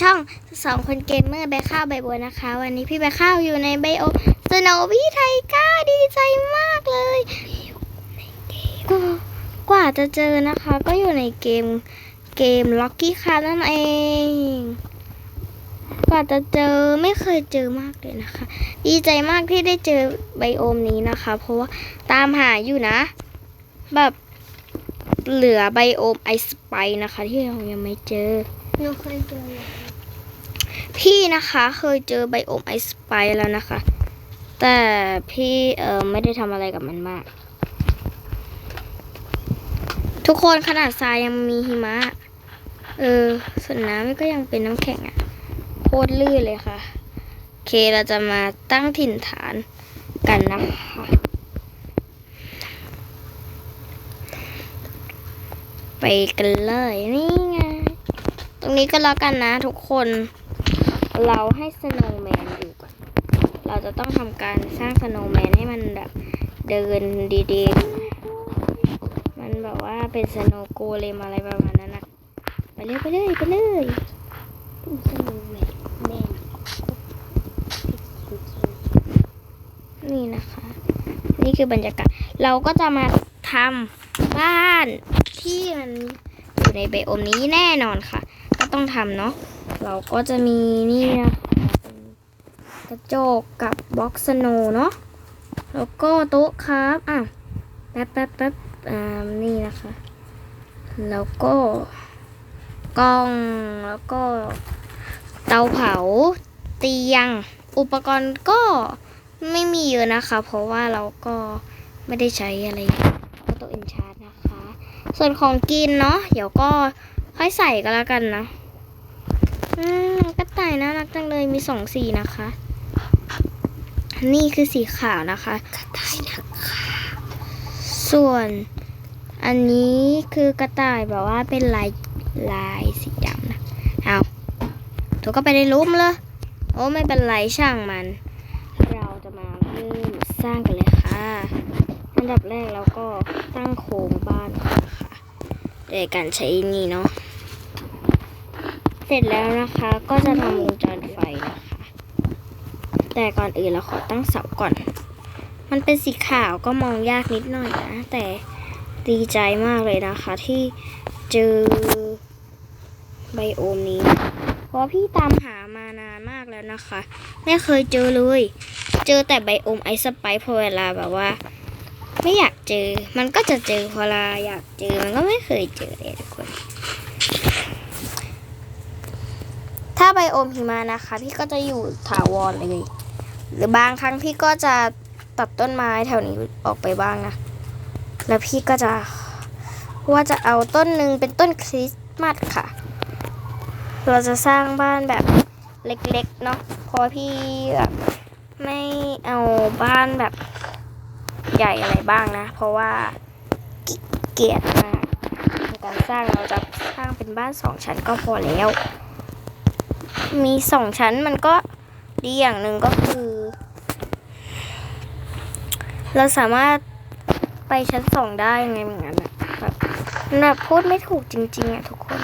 ช่องสองคนเกมเมอร์ใบข้าวใบบัวนะคะ วันนี้พี่ใบข้าวอยู่ในไบโอสโนวี่ไทก้าดีใจมากเลยกว่ากว่าจะเจอนะคะ ก็อยู่ในเกมเกมล็อกกี้คานั่นเอง กว่าจะเจอไม่เคยเจอมากเลยนะคะ ดีใจมากที่ได้เจอไบโอมนี้นะคะ เพราะว่าตามหาอยู่นะ แบบเหลือไบโอมไอสไปนะคะ ที่เรายังไม่เจอหนูเคยเจอ พี่นะคะเคยเจอไบโอมไอสไปแล้วนะคะ แต่พี่เออไม่ได้ทำอะไรกับมันมาก ทุกคนขนาดทรายยังมีหิมะ เออส่วนน้ำก็ยังเป็นน้ำแข็งอะโคตรลื่นเลยค่ะโอเคเราจะมาตั้งถิ่นฐานกันนะคะไปกันเลยนี่ไง ตรงนี้ก็แล้วกันนะทุกคน เราให้สโนว์แมนอยู่ก่อน เราจะต้องทำการสร้างสโนว์แมนให้มันแบบเดินดีๆ มันแบบว่าเป็นสโนว์โกเลมอะไรประมาณนั้นนะไปเลยไปเลยไปเลยตุ้มสนุกแม่แม่นี่นะคะ นี่คือบรรยากาศ เราก็จะมาทำบ้านที่มันอยู่ในไบโอมนี้แน่นอนค่ะ ก็ต้องทำเนาะ เราก็จะมีนี่นะเป็นกระจกกับบล็อกสโนเนาะแล้วก็โต๊ะครับอะแป๊บแป๊บแป๊บอ่านี่นะคะ แล้วก็กล้องแล้วก็เตาเผาเตียง อุปกรณ์ก็ไม่มีเยอะนะคะ เพราะว่าเราก็ไม่ได้ใช้อะไรก็ตัวอ็นชาร์ดนะคะ ส่วนของกินเนาะเดี๋ยวก็ค่อยใส่ก็แล้วกันนะ อืมกระต่ายน่ารักจังเลยมีสองสีนะคะ นี่คือสีขาวนะคะกระต่ายนะคะส่วนอันนี้คือกระต่ายแบบว่าเป็นลายลายสีดำนะเอาถูกก็ไปในรูมเลยโอ้ไม่เป็นไรช่างมัน เราจะมาเริ่มสร้างกันเลยค่ะอันดับแรกเราก็ตั้งโครงบ้านก่อนค่ะโดยการใช้นี่เนาะ เสร็จแล้วนะคะ ก็จะทำวงจรไฟนะคะ แต่ก่อนอื่นเราขอตั้งเสาก่อน มันเป็นสีขาวก็มองยากนิดหน่อยนะ แต่ดีใจมากเลยนะคะ ที่เจอไบโอมนี้ เพราะพี่ตามหามานานมากแล้วนะคะ ไม่เคยเจอเลย เจอแต่ไบโอมไอสไปพอเวลาแบบว่า ไม่อยากเจอ มันก็จะเจอพอเวลาอยากเจอมันก็ไม่เคยเจอเลยทุกคน ถ้าไบโอมหิมะนะคะ พี่ก็จะอยู่ถาวรเลย หรือบางครั้งพี่ก็จะตัดต้นไม้แถวนี้ออกไปบ้างนะ แล้วพี่ก็จะว่าจะเอาต้นหนึ่งเป็นต้นคริสต์มาสค่ะ เราจะสร้างบ้านแบบเล็กๆเนาะเพราะพี่แบบไม่เอาบ้านแบบใหญ่อะไรบ้างนะ เพราะว่าเกียจมากในการสร้างเราจะสร้างเป็นบ้านสองชั้นก็พอแล้ว มีสองชั้นมันก็ดีอย่างหนึ่งก็คือ เราสามารถไปชั้นสองได้ไงเหมือนกันแบบแบบพูดไม่ถูกจริงๆอะทุกคน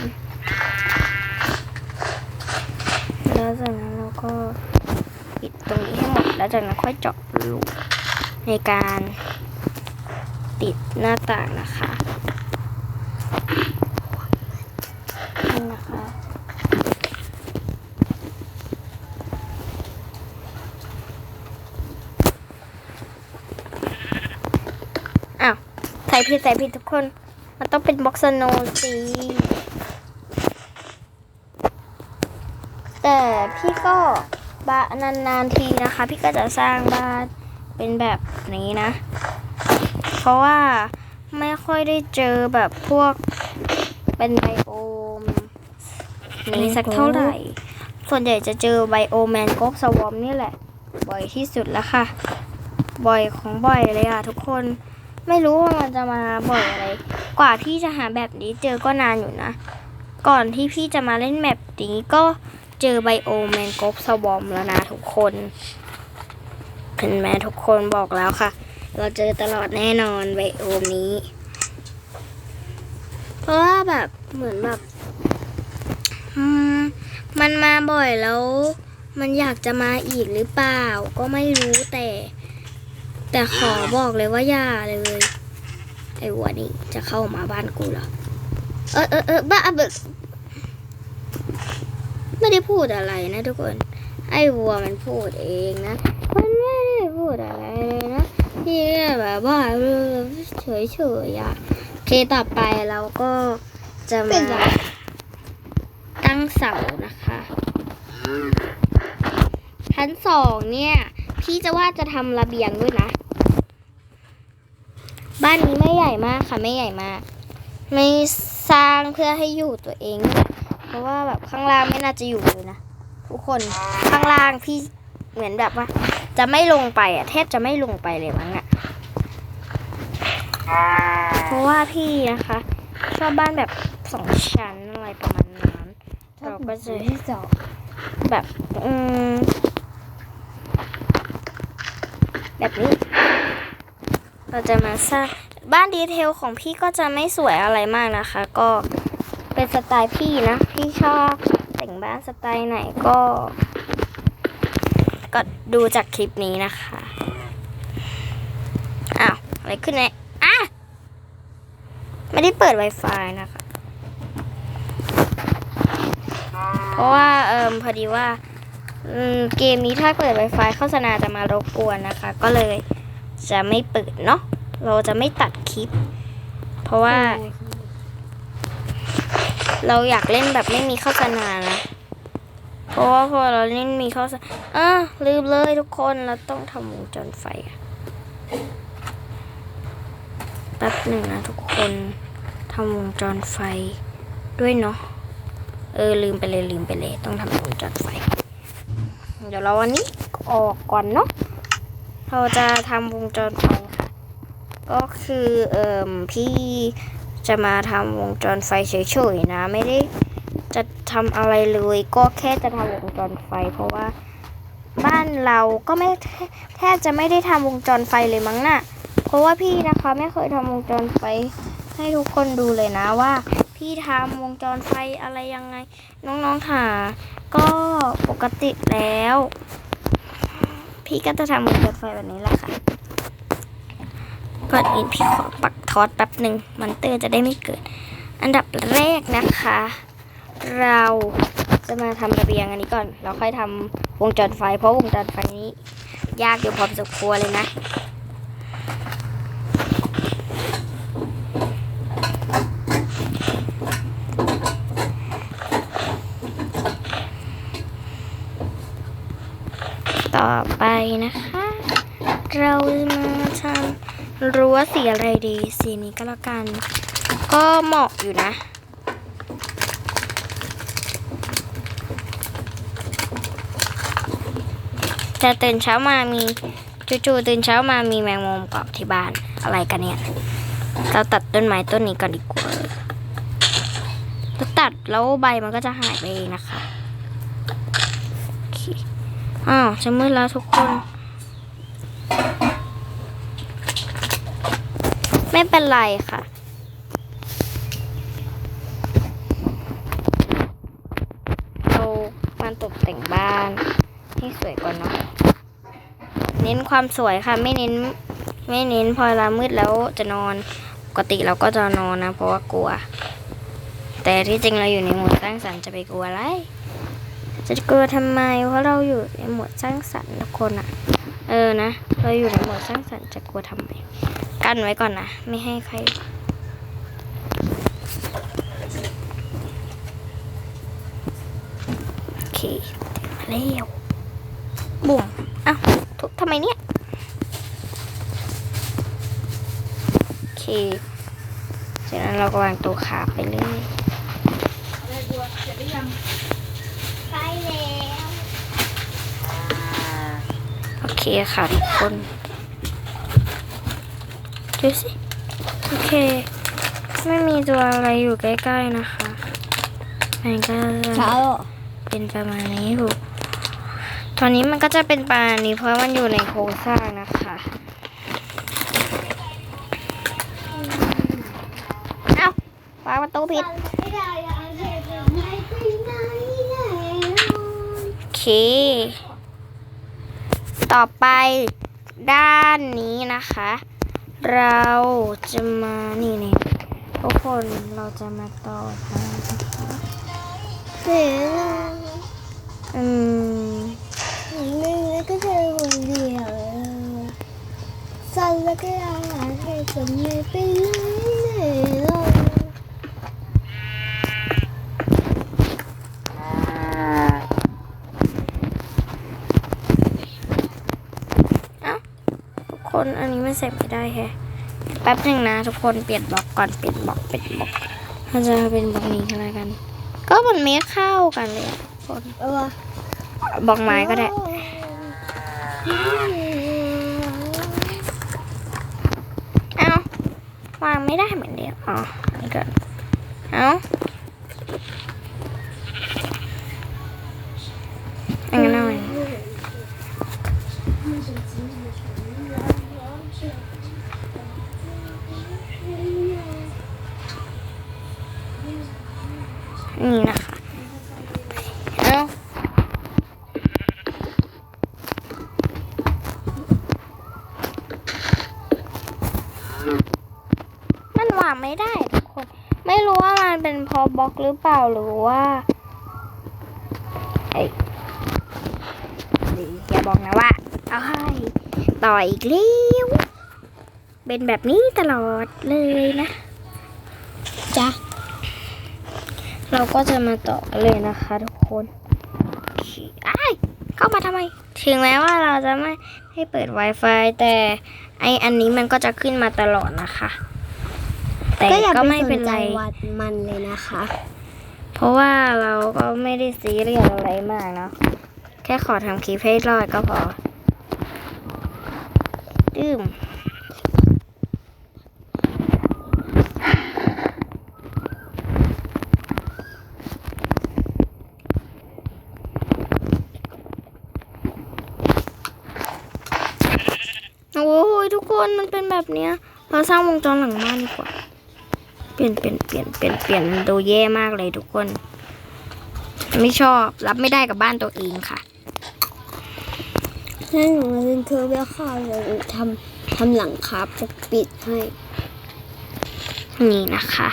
แล้วจากนั้นเราก็ปิดตรงนี้ให้หมดแล้วจากนั้นค่อยเจาะรูในการติดหน้าต่างนะคะนี่นะคะ อ้าวใส่ผิดใส่ผิดทุกคน มันต้องเป็นบ็อกซ์โนสีแต่พี่ก็บะนานๆทีนะคะ พี่ก็จะสร้างบ้านเป็นแบบนี้นะ เพราะว่าไม่ค่อยได้เจอแบบพวกเป็นไบโอมนี้สักเท่าไหร่ ส่วนใหญ่จะเจอไบโอแมนกบสวอมนี่แหละ บ่อยที่สุดแล้วค่ะ บ่อยของบ่อยเลยอะทุกคน ไม่รู้ว่ามันจะมาบ่อยอะไร กว่าพี่จะหาแบบนี้เจอก็นานอยู่นะ ก่อนที่พี่จะมาเล่นแมปนี้ก็เจอไบโอแมนกบสวอมแล้วนะทุกคนเห็นไหมทุกคนบอกแล้วค่ะ เราเจอตลอดแน่นอนไบโอมนี้ เพราะว่าแบบเหมือนแบบมันมาบ่อยแล้ว มันอยากจะมาอีกหรือเปล่า ก็ไม่รู้แต่ แต่ขอบอกเลยว่าอย่าเลย ไอ้วัวนี่จะเข้ามาบ้านกูเหรอ เออเออเออบ้าเบไม่ได้พูดอะไรนะทุกคน ไอ้วัวมันพูดเองนะ มันไม่ได้พูดอะไรเลยนะพี่แบบว่าเฉยเฉยๆอะโอเคต่อไปเราก็จะมาตั้งเสานะคะชั้นสองเนี่ย พี่จะว่าจะทำระเบียงด้วยนะ บ้านนี้ไม่ใหญ่มากค่ะไม่ใหญ่มาก ไม่สร้างเพื่อให้อยู่ตัวเอง เพราะว่าแบบข้างล่างไม่น่าจะอยู่เลยนะทุกคนข้างล่างพี่เหมือนแบบว่า จะไม่ลงไปอะแทบจะไม่ลงไปเลยมั้งอะเพราะว่าพี่นะคะ ชอบบ้านแบบสองชั้นอะไรประมาณนั้นเราก็จะที่สองแบบอืมแบบนี้ เราจะมาสร้างบ้านดีเทลของพี่ก็จะไม่สวยอะไรมากนะคะ ก็เป็นสไตล์พี่นะ พี่ชอบแต่งบ้านสไตล์ไหนก็ ก็ดูจากคลิปนี้นะคะอ้าวอะไรขึ้นเนี่ยอะไม่ได้เปิด Wi-Fi นะคะ เพราะว่าเอิมพอดีว่าเกมนี้ถ้าเปิด Wi-Fi โฆษณาจะมารบกวนนะคะ ก็เลย จะไม่เปิดเนาะเราจะไม่ตัดคลิป เพราะว่า เราอยากเล่นแบบไม่มีโฆษณานะเพราะว่าพอเราเล่นมีโฆษณาอะลืมเลยทุกคนเราต้องทำวงจรไฟแป๊บหนึ่งนะทุกคนทำวงจรไฟด้วยเนาะเออลืมไปเลยลืมไปเลย ต้องทำวงจรไฟ เดี๋ยวเราวันนี้ออกก่อนเนาะ เราจะทำวงจรไฟค่ะ ก็คือเอ่มพี่จะมาทำวงจรไฟเฉยๆนะ ไม่ได้จะทำอะไรเลย ก็แค่จะทำวงจรไฟ เพราะว่าบ้านเราก็ไม่แทบจะไม่ได้ทำวงจรไฟเลยมั้งน่ะ เพราะว่าพี่นะคะไม่เคยทำวงจรไฟให้ทุกคนดูเลยนะว่า พี่ทำวงจรไฟอะไรยังไง น้องๆค่ะก็ปกติแล้ว พี่ก็จะทำวงจรไฟแบบนี้แหละค่ะ ก่อนอื่นพี่ขอปักทอดแป๊บหนึ่งมันเตอร์จะได้ไม่เกิด อันดับแรกนะคะ เราจะมาทำระเบียงอันนี้ก่อน เราค่อยทำวงจรไฟ เพราะวงจรไฟนี้ ยากอยู่พอสมควรเลยนะ ต่อไปนะคะ เรามาทำรั้วสีอะไรดีสีนี้ก็แล้วกัน ก็เหมาะอยู่นะแต่ตื่นเช้ามามีจู่ๆตื่นเช้ามามีแมงมุมเกาะที่บ้านอะไรกันเนี่ย เราตัดต้นไม้ต้นนี้ก่อนดีกว่าเราตัดแล้วใบมันก็จะหายไปเองนะคะ อ้าวจะมืดแล้วทุกคน ไม่เป็นไรค่ะ เรามาตกแต่งบ้าน ให้สวยก่อนเนาะเน้นความสวยค่ะ ไม่เน้น ไม่เน้นพอเวลามืดแล้วจะนอนปกติเราก็จะนอนนะ เพราะว่ากลัว แต่ที่จริงเราอยู่ในโหมดสร้างสรรค์จะไปกลัวอะไร จะกลัวทำไมเพราะเราอยู่ในหมวดสร้างสรรค์ทุกคนอะเออนะเราอยู่ในหมวดสร้างสรรค์จะกลัวทำไมกันไว้ก่อนนะไม่ให้ใครโอเคมาแล้วบุ่มอ้าวทุบทำไมเนี่ยโอเคจากนั้นเราก็วางตัวขาไปเลย ไปแล้ว โอ เคค่ะทุกคนดูสิโอเค ไม่มีตัวอะไรอยู่ใกล้ ๆนะคะมันก็จะเช้าเป็นประมาณนี้ถูกตอนนี้มันก็จะเป็นประมาณนี้เพราะมันอยู่ในโครงสร้างนะคะเอ้าวางประตูผิดไม่ได้อะเธอจะไม่ไปไหนไหนเค ต่อไปด้านนี้นะคะ เราจะมานี่นี่ทุกคนเราจะมาต่อนะคะเสียอืมนี่แล้วก็เจอคนเดียวสั่นแล้วก็อาหารให้สมเลยไปเลย ทุกค นอันนี้มันใส่ไม่ได้แฮะแป๊บหนึ่งนะทุกคนเปลี่ยนบล็อกก่อนเปลี่ยนบล็อกเปลี่ยนบล็อกเราจะเป็นบล็อกนี้กันแล้วกัน ก็มันไม่เข้ากันเลยทุกคนเออบล็อกไม้ก็ได้เอ้าวางไม่ได้เหมือนเดิมอ๋ออันนี้ก่อนเอ้า ไม่ได้ทุกคน ไม่รู้ว่ามันเป็นเพอบล็อกหรือเปล่าหรือว่าเอ้ยอย่าบอกนะว่าเอาให้ต่ออีกแล้วเป็นแบบนี้ตลอดเลยนะจ้ะเราก็จะมาต่อเลยนะคะทุกคนโอเคอ้ายเข้ามาทำไม ถึงแม้ว่าเราจะไม่ให้เปิด Wi-Fi แต่ไออันนี้มันก็จะขึ้นมาตลอดนะคะ แต่ก็อย่าก็ไม่เป็นไรวัดมันเลยนะคะ เพราะว่าเราก็ไม่ได้ซีเรียสอะไรมากเนาะแค่ขอทำคลิปให้รอดก็พอดืมโอ้ยทุกคนมันเป็นแบบเนี้ย เราสร้างวงจรหลังบ้านดีกว่า เปลี่ยนเปลี่ยนเปลี่ยนเปลี่ยนเปลี่ยนมันดูแย่มากเลยทุกคน ไม่ชอบรับไม่ได้กับบ้านตัวเองค่ะถ้าหนูเป็นเธอแล้วค่ะเดี๋ยวหนูทำทำหลังคาปกปิดให้ นี่นะคะ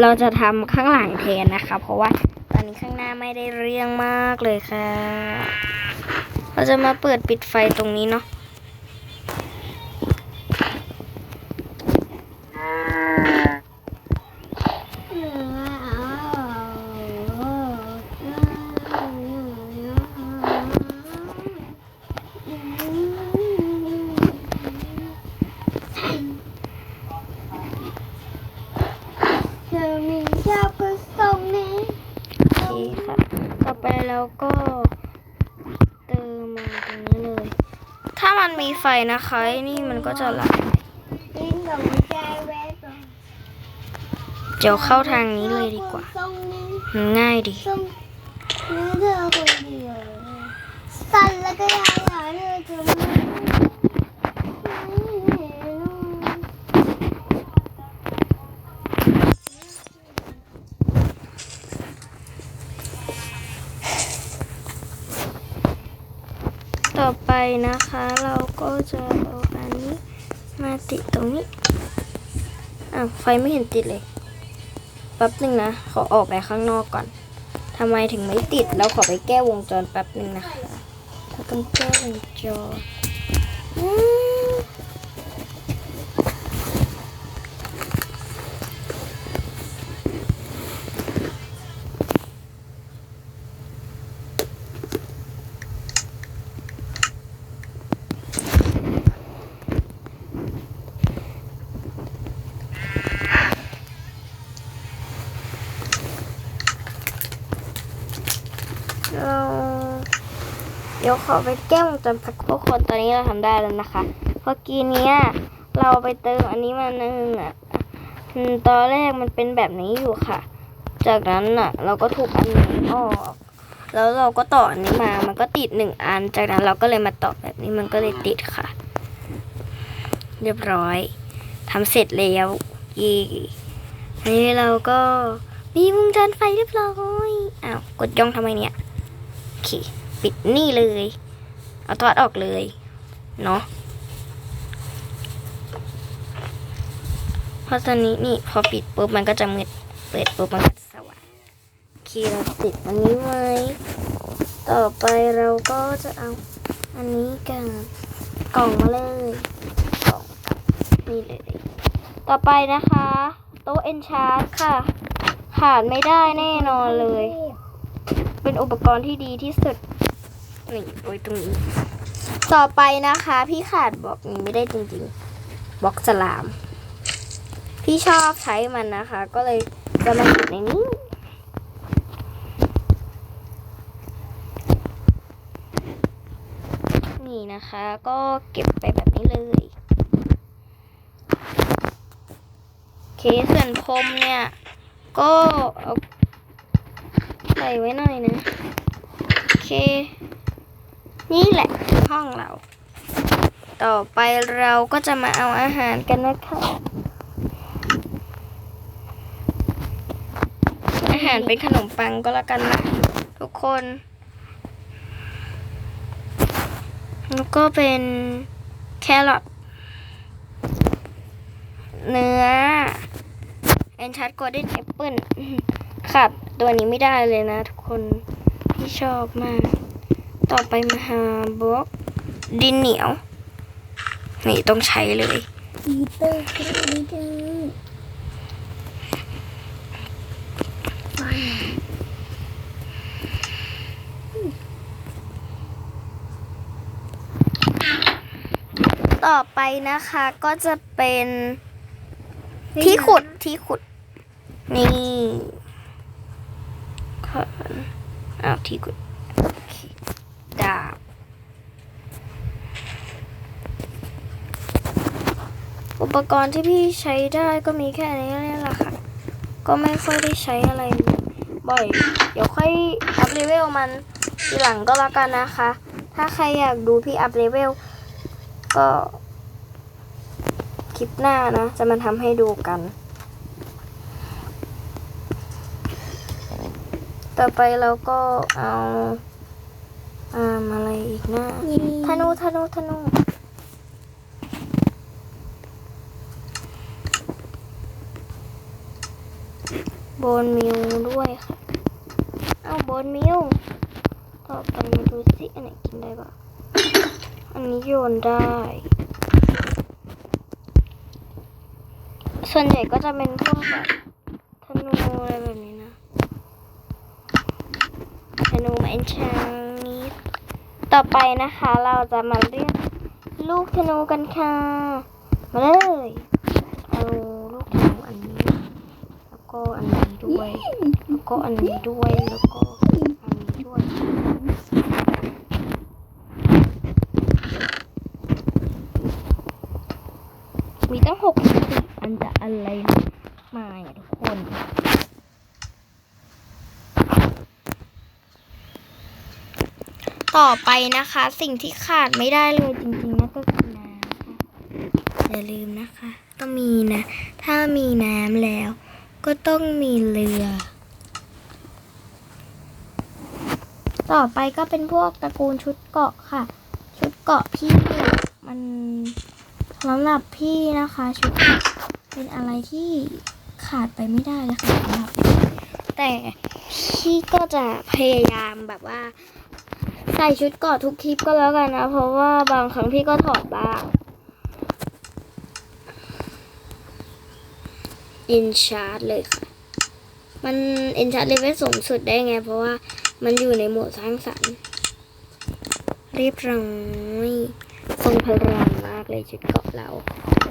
เราจะทำข้างหลังแทนนะคะ เพราะว่าตอนนี้ข้างหน้าไม่ได้เรื่องมากเลยค่ะ เราจะมาเปิดปิดไฟตรงนี้เนาะ เธอมีเจ้าก็ส่งนี้ โอเคค่ะ ต่อไปเราก็เติมมาตรงนี้เลย ถ้ามั นมีไฟนะคะไอ้นี่มันก็จะไหลยิ่งกับใจแวะตรงเดี๋ยวเข้าทางนี้เลยดีกว่าส่งนี้มันง่ายดีส่งนี้เธอคนเดียวสั่นแล้วก็ได้หาเธอจะไม่ไม่เห็นต่อไปนะคะเรา ก็จะเอาอันนี้มาติดตรงนี้อ้าวไฟไม่เห็นติดเลยแป๊บหนึ่งนะขอออกไปข้างนอกก่อนทำไมถึงไม่ติดแล้วขอไปแก้วงจรแป๊บหนึ่งนะคะเราต้องแก้วงจร ดี๋ยวขอไปแก้วงจรพักทุกคนตอนนี้เราทำได้แล้วนะคะเมื่อกี้เนี้ยเราไปเติมอันนี้มาหนึ่งอะอืมตอนแรกมันเป็นแบบนี้อยู่ค่ะ จากนั้นอะ เราก็ถูกอันนี้ออกแล้วเราก็ต่ออันนี้มา มันก็ติดหนึ่งอัน จากนั้นเราก็เลยมาต่อแบบนี้มันก็เลยติดค่ะ เรียบร้อยทำเสร็จแล้วย่อันนี้เราก็มีวงจรไฟเรียบร้อย อ้าว กดย่องทำไมเนี่ยโอเค ปิดนี่เลย เอาทอดออกเลย เนาะเพราะตอนนี้นี่พอปิดปุ๊บมันก็จะมืด เปิดปุ๊บมันก็จะสว่างโอเคเราติดอันนี้ไว้ ต่อไปเราก็จะเอาอันนี้กันกล่องมาเลยกล่องกับนี่เลย ต่อไปนะคะ โต๊ะเอนชาร์ค่ะ ขาดไม่ได้แน่นอนเลย เป็นอุปกรณ์ที่ดีที่สุด นี่โอ้ตรงนี้ ต่อไปนะคะ พี่ขาดบล็อกนี้ไม่ได้จริงๆบล็อกสลาม พี่ชอบใช้มันนะคะ ก็เลยจะมาติดในนี้นี่นะคะ ก็เก็บไปแบบนี้เลยโอเคส่วนพรมเนี่ย ก็เอาใส่ไว้หน่อยนะ โอเค นี่แหละห้องเรา ต่อไปเราก็จะมาเอาอาหารกันนะคะ อาหารเป็นขนมปังก็แล้วกันนะ ทุกคน แล้วก็เป็นแครอทเนื้อแอนชัดกอร์เดนแอปเปิลขาดตัวนี้ไม่ได้เลยนะทุกคนพี่ชอบมาก ต่อไปมาหาบล็อกดินเหนียว นี่ต้องใช้เลยอีเตอร์ไม่ได้ต่อไปนะคะก็จะเป็นที่ขุดที่ขุด นี่ขอนอ้าวที่ขุดโอเคดาบ อุปกรณ์ที่พี่ใช้ได้ก็มีแค่นี้แหละค่ะ ก็ไม่ค่อยได้ใช้อะไร บ่อย เดี๋ยวค่อยอัพเลเวลมันทีหลังก็แล้วกันนะคะ ถ้าใครอยากดูพี่อัพเลเวลก็คลิปหน้านะ จะมาทำให้ดูกัน ต่อไปเราก็เอาอ่าอะไรอีกนะธนูธนูธนู บนมิวด้วยค่ะ เอาบนมิวต่อไปมาดูสิอันไหนกินได้บ้าง อันนี้โยนได้ ส่วนใหญ่ก็จะเป็นพวกแบบธนูอะไรแบบนี้นะ ธนูเอนชานิดต่อไปนะคะเราจะมาเรียกลูกธนูกันค่ะ มาเลยเอาลูกธนูอันนี้ แล้วก็อันนี้ ด้วยแล้วก็อันนี้ด้วยแล้วก็อันนี้ด้วยมีตั้งหกสิบอันจะอะไรมาอะทุกคนต่อไปนะคะ สิ่งที่ขาดไม่ได้เลยจริงๆนะก็คือน้ำค่ะอย่าลืมนะคะ ต้องมีนะ ถ้ามีน้ำแล้ว ก็ต้องมีเรือ ต่อไปก็เป็นพวกตระกูลชุดเกาะค่ะ ชุดเกาะพี่มันสำหรับพี่นะคะ ชุดเป็นอะไรที่ขาดไปไม่ได้เลยค่ะสำหรับพี่แต่พี่ก็จะพยายามแบบว่า ใส่ชุดเกาะทุกคลิปก็แล้วกันนะ เพราะว่าบางครั้งพี่ก็ถอดบ้าง อินชาร์ดเลยค่ะ มันอินชาร์ดเลเวลสูงสุดได้ไง เพราะว่ามันอยู่ในโหมดสร้างสรรค์เรียบร้อยทรงพลังมากเลยชุดเกาะเรา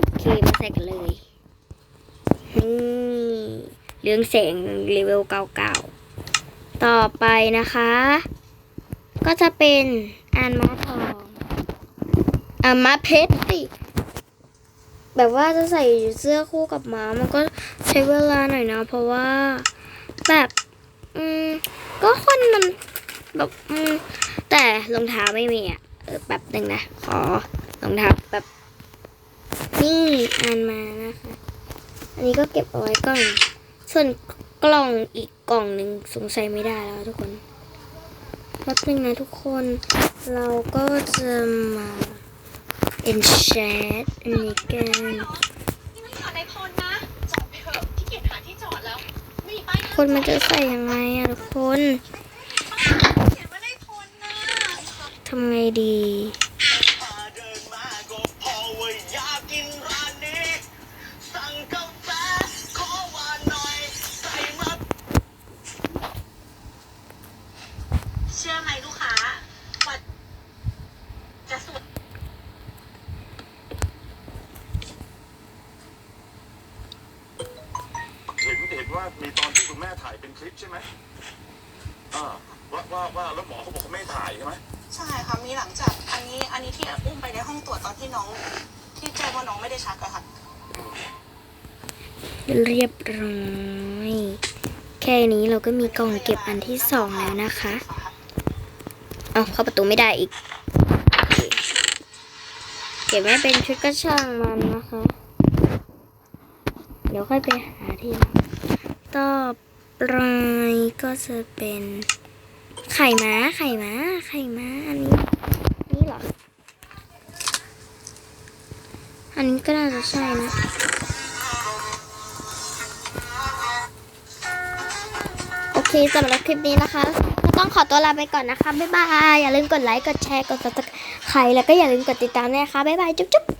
โอเค มาใส่กันเลยนี่เรื่องแสงเลเวลเก้าเก้าต่อไปนะคะ ก็จะเป็นอันมาทองอันมาเพชรสิ แบบว่าจะใส่เสื้อคู่กับม้ามันก็ใช้เวลาหน่อยนะเพราะว่าแบบอืมก็คนมันแบบอืมแต่รองเท้าไม่มีอะเออแบบหนึ่งนะขอรองเท้าแบบนี่อ่านมานะคะ อันนี้ก็เก็บเอาไว้ก่อน ส่วนกล่องอีกกล่องหนึ่งสงสัยไม่ได้แล้วทุกคนป๊บนึงนะทุกคน เราก็จะมา enchant อันนี้กันนี่มันจอดในพลนะจอดไปเถอะที่เกียจหาที่จอดแล้วไม่มีป้ายทางคนมันจะใส่ยังไงอะทุกคนเขียนว่าในพลนะทำไงดี ค่นี้เราก็มีกล่องเก็บอันที่สองแล้วนะคะ เอาเข้าประตูไม่ได้อีก เก็บไว้เป็นชุดก็ช่างมันนะคะ เดี๋ยวค่อยไปหาที่ต่อไปก็จะเป็นไข่ม้าไข่ม้าไข่ม้าอันนี้นี่หรอ อันนี้ก็น่าจะใช่นะ คสำหรับคลิปนี้นะคะ ก็ต้องขอตัวลาไปก่อนนะคะ บ๊ายบาย อย่าลืมกดไลค์ กดแชร์ กดติดต่อใครแล้วก็อย่าลืมกดติดตามด้วยนะคะ บ๊ายบาย จุ๊บ